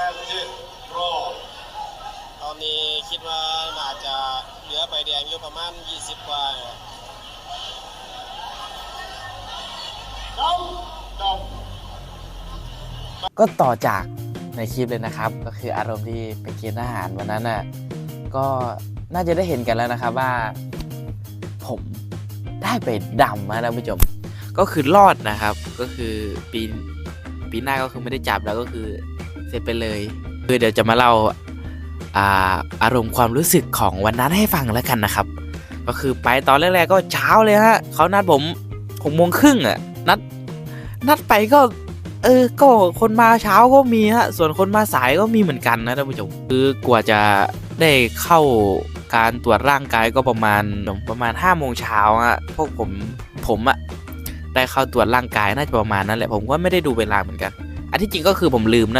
แปดสิบรอตอนนี้คิดว่าน่าจะเหลือใบแดงอยู่ประมาณ 20 กว่าก็ต่อจากในคลิปเลยนะครับ ก็คืออารมณ์ที่ไปกินอาหารวันนั้นน่ะก็น่าจะได้เห็นกันแล้วนะครับว่า ผมได้ไปดำนะท่านผู้ชมก็คือรอดนะครับ ก็คือปีปีหน้าก็คือไม่ได้จับแล้วก็คือ เสร็จไปเลยคือเดี๋ยวจะมาเล่าอาอารมณ์ความรู้สึกของวันนั้นให้ฟังแล้วกันนะครับ ก็คือไปตอนแรกๆก็เช้าเลยฮะเขานัดผมหกโมงครึ่งอะนัดนัดไปก็เออ ก็คนมาเช้าก็มีฮะ ส่วนคนมาสายก็มีเหมือนกันนะท่านผู้ชม คือกว่าจะได้เข้าการตรวจร่างกายก็ประมาณประมาณ5้าโมงเช้าฮะ พวกผมผมอะได้เข้าตรวจร่างกายน่าจะประมาณนั้นแหละ ผมก็ไม่ได้ดูเวลาเหมือนกัน อันที่จริงก็คือผมลืมนะ